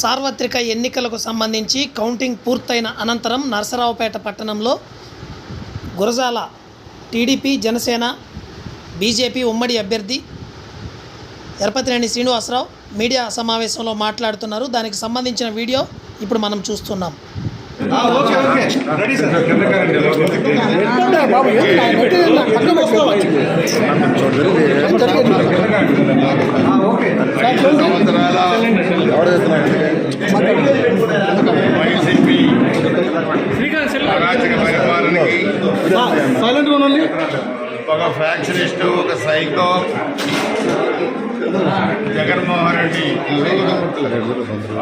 సార్వత్రిక ఎన్నికలకు సంబంధించి కౌంటింగ్ పూర్తయిన అనంతరం నరసరావుపేట పట్టణంలో గురజాల టీడీపీ జనసేన బీజేపీ ఉమ్మడి అభ్యర్థి ఎరపతినేని శ్రీనివాసరావు మీడియా సమావేశంలో మాట్లాడుతున్నారు. దానికి సంబంధించిన వీడియో ఇప్పుడు మనం చూస్తున్నాం. ఓకే ఓకే అరాచక పరిపాలనకి ఉండండి ఒక ఫ్యాక్షనిస్ట్ ఒక సైకో. జగన్మోహన్ రెడ్డి.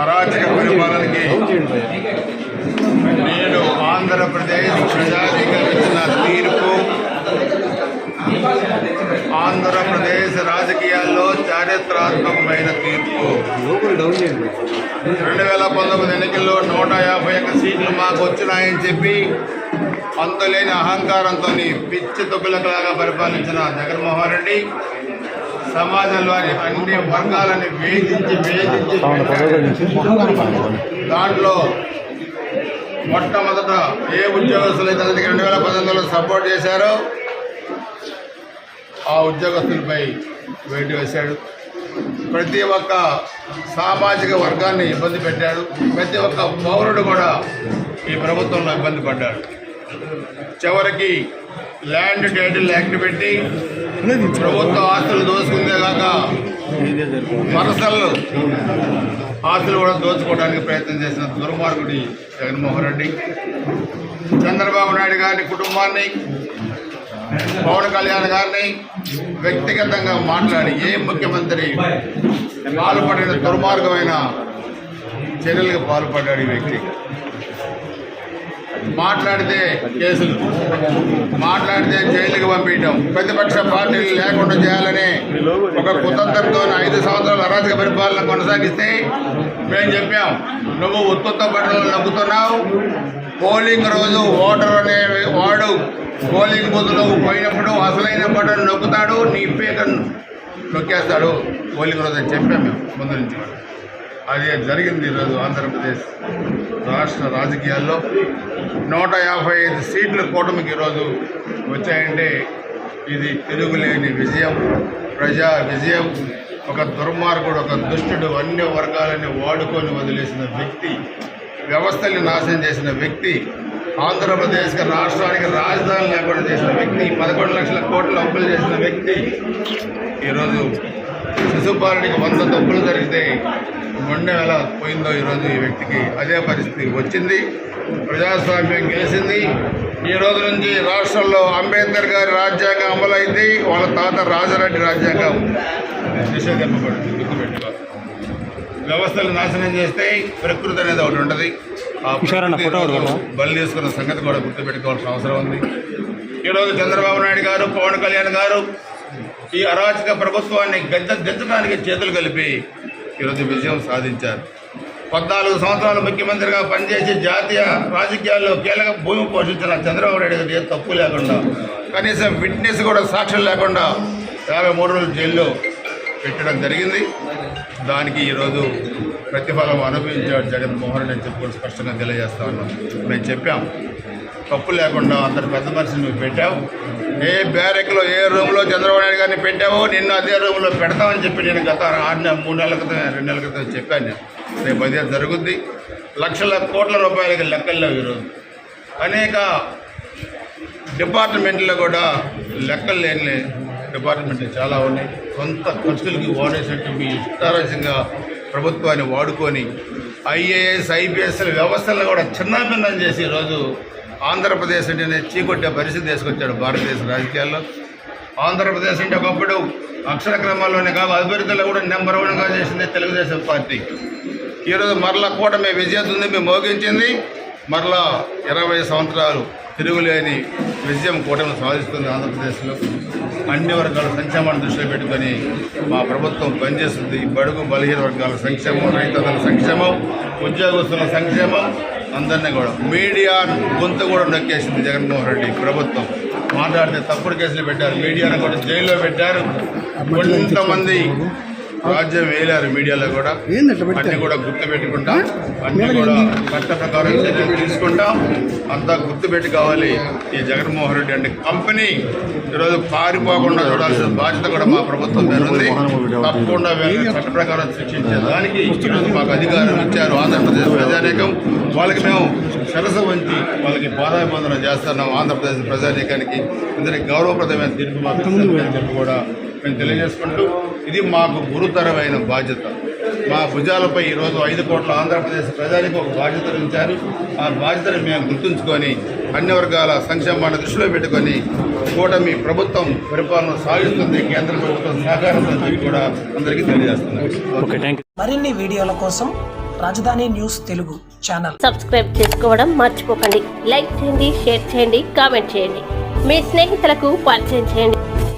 అరాచక పరిపాలనకి నేను ఆంధ్రప్రదేశ్ ప్రజానికి ఇచ్చిన తీర్పు ఆంధ్రప్రదేశ్ రాజకీయాల్లో చారిత్రాత్మకమైన తీర్పు. రెండు వేల పంతొమ్మిది ఎన్నికల్లో నూట యాభై ఒక్క సీట్లు మాకు వచ్చినాయని చెప్పి అంతులేని అహంకారంతో పిచ్చి తొక్కులలాగా పరిపాలించిన జగన్మోహన్ రెడ్డి సమాజంలోని అన్ని వర్గాలని వేధించి వేధించి దాంట్లో మొట్టమొదట ఏ ఉద్యోగస్తులు అయితే అతనికి రెండు వేల పంతొమ్మిదిలో సపోర్ట్ చేశారో ఆ ఉద్యోగస్తులపై వేటు వేశాడు. ప్రతి ఒక్క సామాజిక వర్గాన్ని ఇబ్బంది పెట్టాడు. ప్రతి ఒక్క పౌరుడు కూడా ఈ ప్రభుత్వంలో ఇబ్బంది పడ్డాడు. చివరికి ల్యాండ్ టైటిల్ యాక్ట్ పెట్టి ప్రభుత్వ ఆస్తులు దోసుకుందే కాక వరసలు ఆస్తులు కూడా దోచుకోవడానికి ప్రయత్నం చేసిన దుర్మార్గుడి జగన్మోహన్ రెడ్డి. చంద్రబాబు నాయుడు గారి కుటుంబాన్ని పవన్ కళ్యాణ్ గారిని వ్యక్తిగతంగా మాట్లాడి ఏ ముఖ్యమంత్రి పాల్పడిన దుర్మార్గమైన చర్యలకు పాల్పడ్డాడు ఈ వ్యక్తి. మాట్లాడితే కేసులు మాట్లాడితే జైలుకి పంపించడం ప్రతిపక్ష పార్టీలు లేకుండా చేయాలని ఒక కుతంత్రంతో ఐదు సంవత్సరాల అరాచక పరిపాలన కొనసాగిస్తే మేము చెప్పాం నువ్వు ఉత్తుత్త పట్టణంలో నవ్వుతున్నావు పోలింగ్ రోజు ఓటర్ అనే వాడు పోలింగ్ బూత్లో పోయినప్పుడు అసలైన బటన్ నొక్కుతాడు నీ పేకను నొక్కేస్తాడు. పోలింగ్ రోజు అని చెప్పాం మేము ముందు నుంచి. అది జరిగింది ఈరోజు ఆంధ్రప్రదేశ్ రాష్ట్ర రాజకీయాల్లో. నూట యాభై ఐదు సీట్ల కూటమికి ఈరోజు వచ్చాయంటే ఇది తిరుగులేని విజయం. ప్రజా విజయం ఒక దుర్మార్గుడు ఒక దుష్టుడు అన్ని వర్గాలని వాడుకొని వదిలేసిన వ్యక్తి వ్యవస్థల్ని నాశనం చేసిన వ్యక్తి ఆంధ్రప్రదేశ్కి రాష్ట్రానికి రాజధాని లేకుండా చేసిన వ్యక్తి పదకొండు లక్షల కోట్ల అప్పులు చేసిన వ్యక్తి ఈరోజు శిశుపాలుడికి వంద తప్పులు జరిగితే మొండె ఎలా పోయిందో ఈరోజు ఈ వ్యక్తికి అదే పరిస్థితి వచ్చింది. ప్రజాస్వామ్యం గెలిచింది. ఈ రోజు నుంచి రాష్ట్రంలో అంబేద్కర్ గారి రాజ్యాంగం అమలైంది. వాళ్ళ తాత రాజారెడ్డి రాజ్యాంగం. నిషేధింపబడింది గుర్తుపెట్టుకోవాలి వ్యవస్థలు నాశనం చేస్తే ప్రకృతి అనేది ఒకటి ఉంటుంది. బలి తీసుకున్న సంగతి కూడా గుర్తుపెట్టుకోవాల్సిన అవసరం ఉంది. ఈరోజు చంద్రబాబు నాయుడు గారు పవన్ కళ్యాణ్ గారు ఈ అరాచక ప్రభుత్వాన్ని గద్ద దించడానికి చేతులు కలిపి ఈరోజు విజయం సాధించారు. పద్నాలుగు సంవత్సరాలు ముఖ్యమంత్రిగా పనిచేసి జాతీయ రాజకీయాల్లో కీలక భూమి పోషించిన చంద్రబాబు నాయుడు గారు ఏ తప్పు లేకుండా కనీసం విట్నెస్ కూడా సాక్ష్యం లేకుండా యాభై మూడు రోజులు జైల్లో పెట్టడం జరిగింది. దానికి ఈరోజు ప్రతిఫలం అనుభవించాడు జగన్మోహన్ రెడ్డి అని చెప్పి స్పష్టంగా తెలియజేస్తా ఉన్నాం. మేము చెప్పాం. తప్పు లేకుండా అంతటి పెద్ద మనిషిని నువ్వు పెట్టావు. ఏ బ్యారెక్లో ఏ రూమ్లో చంద్రబాబు నాయుడు గారిని పెట్టావో నిన్ను అదే రూమ్లో పెడతామని చెప్పి నేను గత ఆరు నెల మూడు నెలల క్రితం రెండు నెలల క్రితం చెప్పాను నేను. రేపు అదే జరుగుద్ది. లక్షల కోట్ల రూపాయలకి లెక్కల్లో ఈరోజు. అనేక డిపార్ట్మెంట్లో కూడా లెక్కలు లేని డిపార్ట్మెంట్ చాలా ఉన్నాయి. సొంత ఖర్చులకి వాడేసినట్టు మీ ప్రభుత్వాన్ని వాడుకొని ఐఏఎస్ ఐపీఎస్ల వ్యవస్థలను కూడా చిన్నాభిన్నం చేసి ఈరోజు ఆంధ్రప్రదేశ్ అంటేనే చీకొట్టే పరిస్థితి తీసుకొచ్చాడు భారతదేశ రాజకీయాల్లో. ఆంధ్రప్రదేశ్ అంటే ఒకప్పుడు అక్షర క్రమాల్లోనే కాదు అభివృద్ధిలో కూడా నెంబర్ వన్గా చేసింది తెలుగుదేశం పార్టీ. ఈరోజు మరలా కూటమి మేము మోగించింది. మరలా ఇరవై సంవత్సరాలు తిరుగులేని విజయం కూటమి సాధిస్తుంది ఆంధ్రప్రదేశ్లో. అన్ని వర్గాల సంక్షేమాన్ని దృష్టిలో పెట్టుకొని మా ప్రభుత్వం పనిచేస్తుంది. బడుగు బలహీన వర్గాల సంక్షేమం రైతుల సంక్షేమం ఉద్యోగస్తుల సంక్షేమం అందరినీ కూడా. మీడియా గొంతు కూడా నొక్కేసింది జగన్మోహన్ రెడ్డి ప్రభుత్వం. మాట్లాడితే తప్పుడు కేసులు పెట్టారు. మీడియాను కూడా జైల్లో పెట్టారు. కొంతమంది రాజ్యం వేయలేరు మీడియాలో కూడా అన్ని కూడా గుర్తు పెట్టుకుంటాం అన్ని కూడా చట్ట ప్రకారం చర్యలు తీసుకుంటాం. అంతా గుర్తు పెట్టుకోవాలి ఈ జగన్మోహన్ రెడ్డి అంటే కంపెనీ. ఈరోజు పారిపోకుండా చూడాల్సిన బాధ్యత కూడా మా ప్రభుత్వం మీద ఉంది. తప్పకుండా చట్ట ప్రకారం శిక్షించే దానికి ఈరోజు మాకు అధికారం ఇచ్చారు. ఆంధ్రప్రదేశ్ ప్రజానీకం. వాళ్ళకి మేము శరస వంచి వాళ్ళకి పాదాభివందనం చేస్తున్నాం. ఆంధ్రప్రదేశ్ ప్రజానీకానికి. అందరికి గౌరవప్రదమైన తీర్పు మాకు కూడా మేము తెలియజేసుకుంటూ ఇది మాకు గురుతరమైన బాధ్యత. మా భుజాలపై ఈరోజు ఐదు కోట్ల ఆంధ్రప్రదేశ్ ప్రజలకు ఒక బాధ్యతను ఉంచారు. ఆ బాధ్యతను మేము గుర్తుంచుకొని అన్ని వర్గాల సంక్షేమాన్ని దృష్టిలో పెట్టుకొని కూటమి ప్రభుత్వం పరిపాలన సాగిస్తుంది. కేంద్ర ప్రభుత్వం సహకారంతో చెప్పి కూడా అందరికీ తెలియజేస్తున్నాం. మరిన్ని వీడియోల కోసం రాజధాని న్యూస్ తెలుగు ఛానల్. సబ్స్క్రైబ్ చేసుకోవడం మర్చిపోకండి. లైక్ చేయండి షేర్ చేయండి కామెంట్ చేయండి. మీ స్నేహితులకు పరిచయం చేయండి.